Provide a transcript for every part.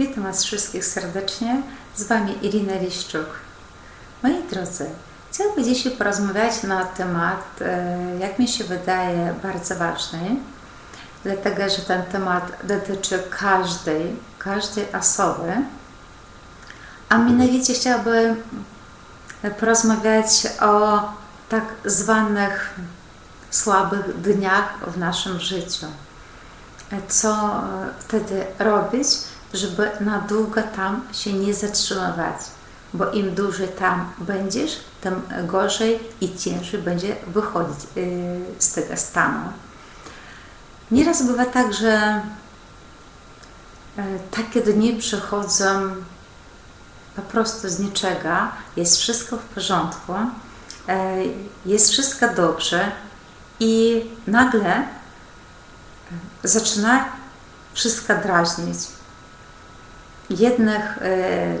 Witam Was wszystkich serdecznie. Z Wami Irina Liszczuk. Moi drodzy, chciałabym dzisiaj porozmawiać na temat, e, jak mi się wydaje, bardzo ważny, dlatego że ten temat dotyczy każdej, każdej osoby. A mianowicie chciałabym porozmawiać o tak zwanych słabych dniach w naszym życiu. Co e, wtedy robić, żeby na długo tam się nie zatrzymywać? Bo im dłużej tam będziesz, tym gorzej i ciężej będzie wychodzić e, z tego stanu. Nieraz bywa tak, że e, takie dni przychodzą po prostu z niczego, jest wszystko w porządku, jest wszystko dobrze i nagle zaczyna wszystko drażnić. Jednych e,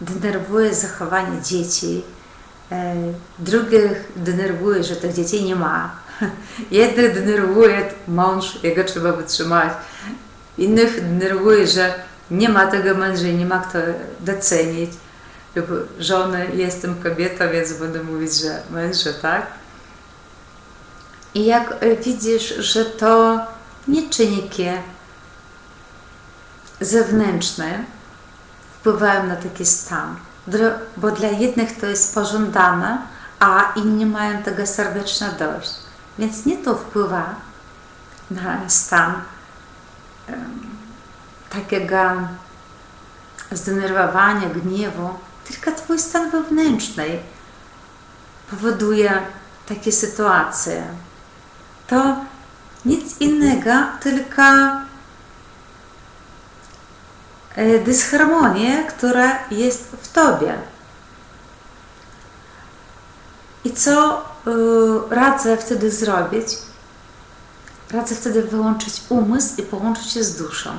denerwuje zachowanie dzieci, e, drugich denerwuje, że tych dzieci nie ma. Jednych denerwuje mąż, jego trzeba wytrzymać. Innych denerwuje, że nie ma tego męża i nie ma kto docenić. Lub żony, jestem kobietą, więc będę mówić, że męża, tak? I jak widzisz, że to nie czynniki zewnętrzne wpływają na taki stan, bo dla jednych to jest pożądane, a inni mają tego serdecznie dość. Więc nie to wpływa na stan takiego zdenerwowania, gniewu, tylko Twój stan wewnętrzny powoduje takie sytuacje to nic innego, tylko e, dysharmonia, która jest w Tobie. I co y, radzę wtedy zrobić? Radzę wtedy wyłączyć umysł i połączyć się z duszą.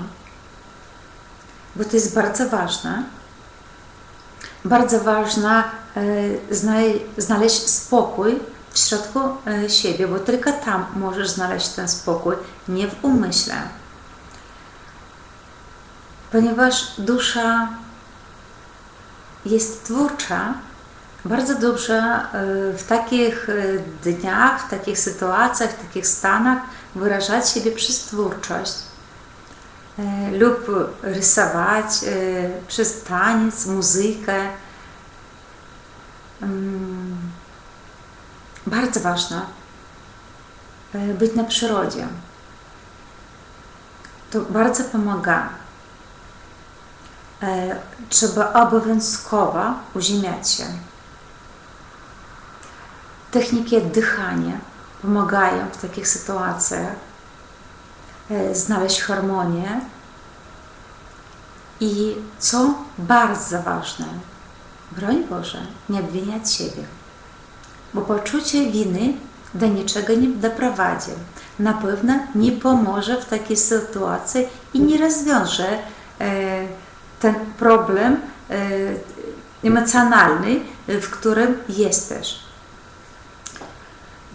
Bo to jest bardzo ważne. Bardzo ważne znaleźć spokój w środku e, siebie, bo tylko tam możesz znaleźć ten spokój, nie w umyśle. Ponieważ dusza jest twórcza, bardzo dobrze e, w takich e, dniach, w takich sytuacjach, w takich stanach wyrażać siebie przez twórczość lub rysować przez taniec, muzykę. Mm, bardzo ważne e, być na przyrodzie. To bardzo pomaga. E, trzeba obowiązkowo uziemiać się. Techniki oddychania pomagają w takich sytuacjach e, znaleźć harmonię. I co bardzo ważne, broń Boże, nie obwiniać siebie bo poczucie winy do niczego nie doprowadzi. Na pewno nie pomoże w takiej sytuacji i nie rozwiąże e, ten problem e, emocjonalny, w którym jesteś.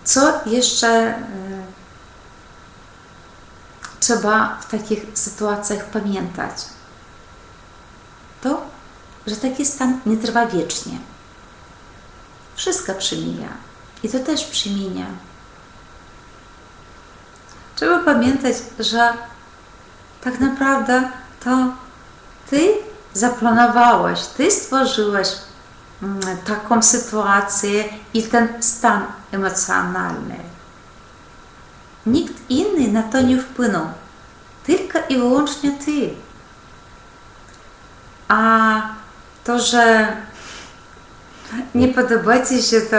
Co jeszcze e, trzeba w takich sytuacjach pamiętać? To, że taki stan nie trwa wiecznie. Wszystko przemienia. I to też przemienia. Trzeba pamiętać, że tak naprawdę to Ty zaplanowałeś, Ty stworzyłeś mm, taką sytuację i ten stan emocjonalny. Nikt inny na to nie wpłynął, tylko i wyłącznie Ty. A to, że nie podoba Ci się to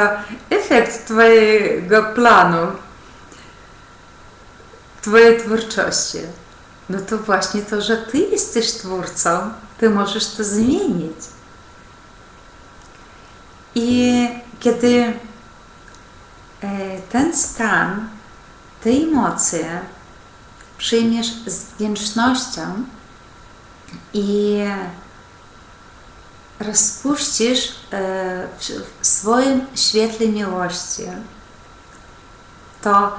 efekt Twojego planu, Twojej twórczości. No to właśnie to, że Ty jesteś twórcą, Ty możesz to zmienić. I kiedy e, ten stan, te emocje przyjmiesz z wdzięcznością i rozpuścisz e, w swoim świetle miłości, to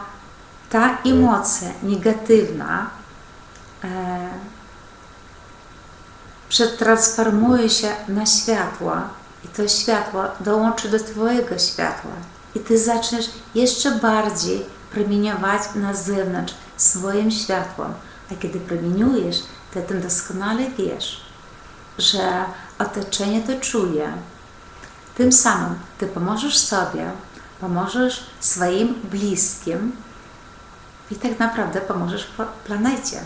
ta emocja negatywna przetransformuje się na światło i to światło dołączy do Twojego światła i Ty zaczniesz jeszcze bardziej promieniować na zewnątrz swoim światłem. A kiedy promieniujesz, Ty tym doskonale wiesz, że otoczenie to czuje. Tym samym Ty pomożesz sobie, pomożesz swoim bliskim i tak naprawdę pomożesz planecie.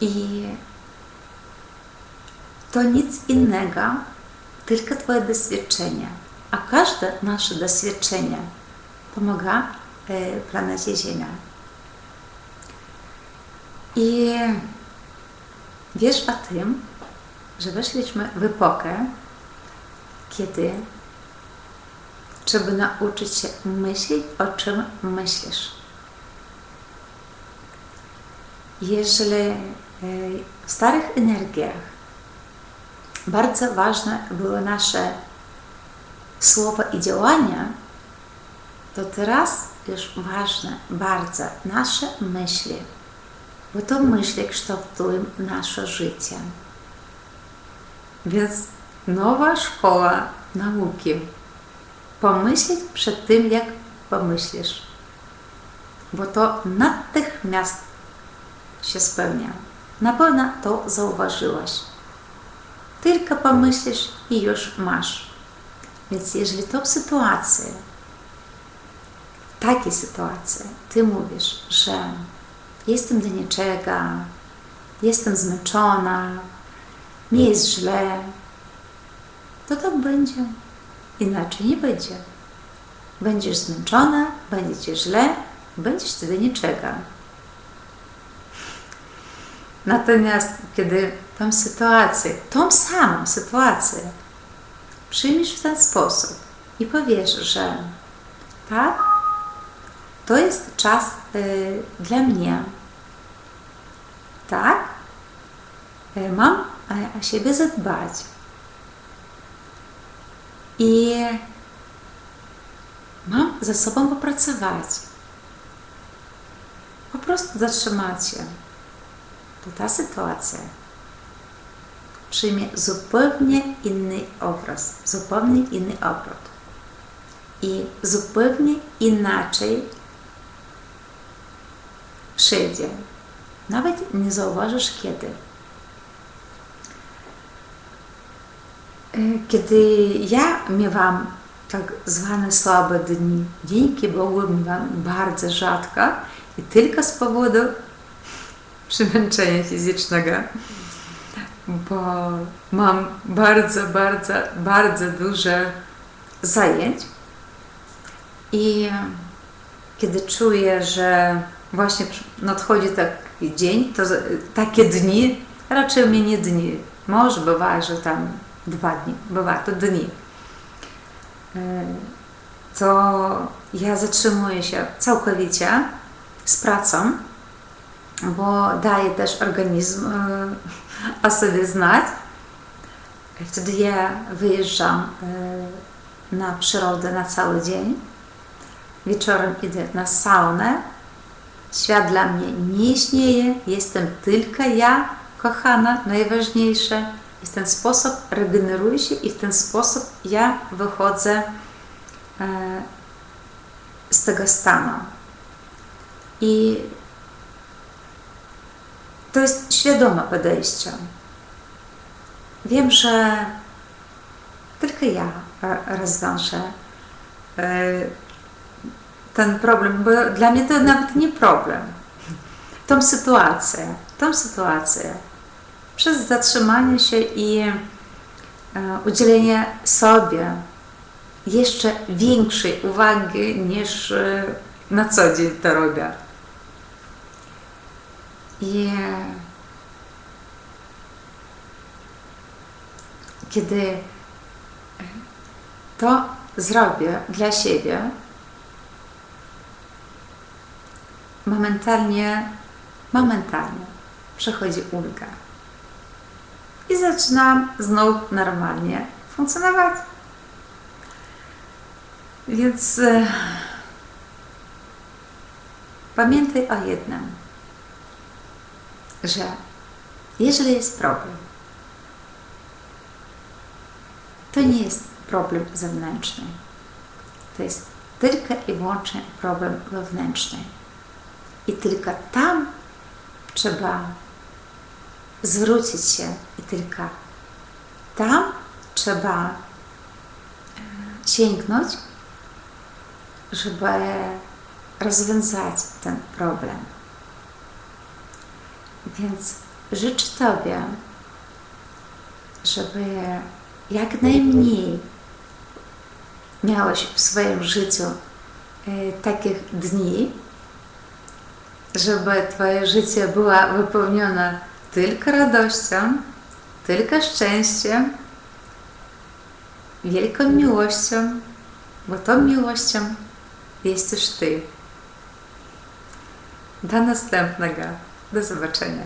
I to nic innego, tylko Twoje doświadczenie. A każde nasze doświadczenie pomaga e, planecie Ziemia. I wiesz o tym, że weszliśmy w epokę, kiedy trzeba nauczyć się myśleć, o czym myślisz. Jeżeli e, w starych energiach bardzo ważne były nasze słowa i działania, to teraz już ważne bardzo nasze myśli, bo to myśli kształtują nasze życie. Więc nowa szkoła nauki. Pomyśleć przed tym, jak pomyślisz, bo to natychmiast się spełnia. Na pewno to zauważyłaś. Tylko pomyślisz i już masz. Więc jeżeli to w sytuacji, w takiej sytuacji, ty mówisz, że jestem do niczego, jestem zmęczona, nie jest źle, to tak będzie. Inaczej nie będzie. Będziesz zmęczona, będzie ci źle, będziesz wtedy niczego. Natomiast kiedy tą sytuację, tą samą sytuację przyjmiesz w ten sposób i powiesz, że tak, to jest czas y, dla mnie. Tak, y, mam o siebie zadbać. I mam ze sobą popracować. Po prostu zatrzymać się. To ta sytuacja przyjmie zupełnie inny obraz, zupełnie inny obrót. I zupełnie inaczej przyjdzie. Nawet nie zauważysz kiedy. Kiedy ja miałam tak zwane słabe dni, dzięki Bogu miałam bardzo rzadko i tylko z powodu przemęczenia fizycznego bo mam bardzo, bardzo, bardzo dużo zajęć. I kiedy czuję, że właśnie nadchodzi taki dzień, to takie dni, raczej u mnie nie dni, może bywa, że tam dwa dni, bywa to dni, to ja zatrzymuję się całkowicie z pracą, bo daje też organizm e, o sobie znać. Wtedy ja wyjeżdżam e, na przyrodę na cały dzień. Wieczorem idę na saunę. Świat dla mnie nie istnieje, jestem tylko ja, kochana, najważniejsze. I w ten sposób regeneruję się i w ten sposób ja wychodzę e, z tego stanu. I to jest świadome podejście. Wiem, że tylko ja rozwiążę e, ten problem, bo dla mnie to nawet nie problem. Tą sytuację, tą sytuację przez zatrzymanie się i e, udzielenie sobie jeszcze większej uwagi niż e, na co dzień to robię. I kiedy to zrobię dla siebie, momentalnie, momentalnie przechodzi ulga. I zaczynam znów normalnie funkcjonować. Więc e, pamiętaj o jednym że Jeżeli jest problem, to nie jest problem zewnętrzny. To jest tylko i wyłącznie problem wewnętrzny. I tylko tam trzeba zwrócić się i tylko tam trzeba e, sięgnąć, żeby rozwiązać ten problem. Więc życzę Tobie, żeby jak najmniej miałeś w swoim życiu e, takich dni, żeby Twoje życie było wypełnione tylko radością, tylko szczęściem, wielką miłością, bo tą miłością jesteś Ty. Do następnego. Do zobaczenia.